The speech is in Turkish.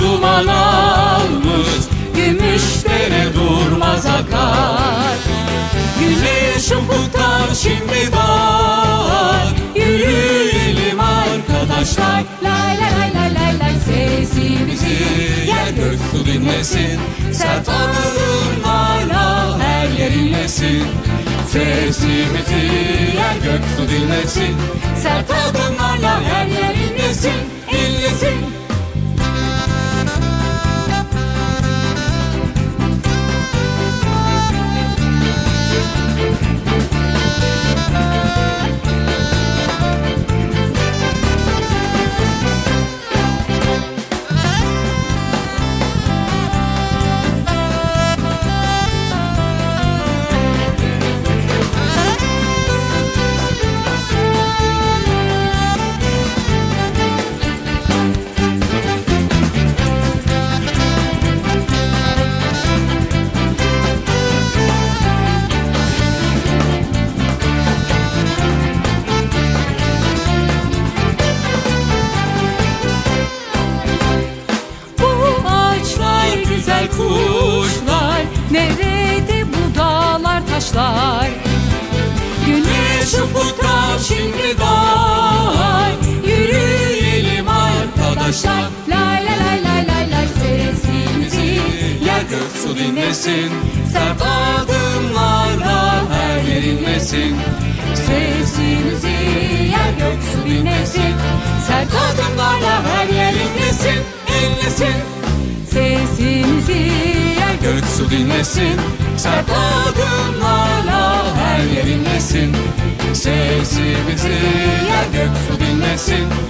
duman almış Gümüşlere durmaz akar. Güneş ufuktan şimdi doğar Yürüyelim arkadaşlar. Lay lay lay lay lay lay Sesimizi yer gök su dinlesin. Sert adımlarla her yer inlesin. Sesimizi yer gök su dinlesin. Sert adımlarla her yer inlesin inlesin kuşlar. Nerede bu dağlar taşlar? Güneş ufuktan şimdi doğar Yürüyelim arkadaşlar. Lay lay lay lay lay lay Sesimizi yer gök su dinlesin. Sert adımlarla her yer inlesin. Sesimizi yer gök su dinlesin dinlesin. Sert adımlarla her yer inlesin. Sesimizi yer gök su dinlesin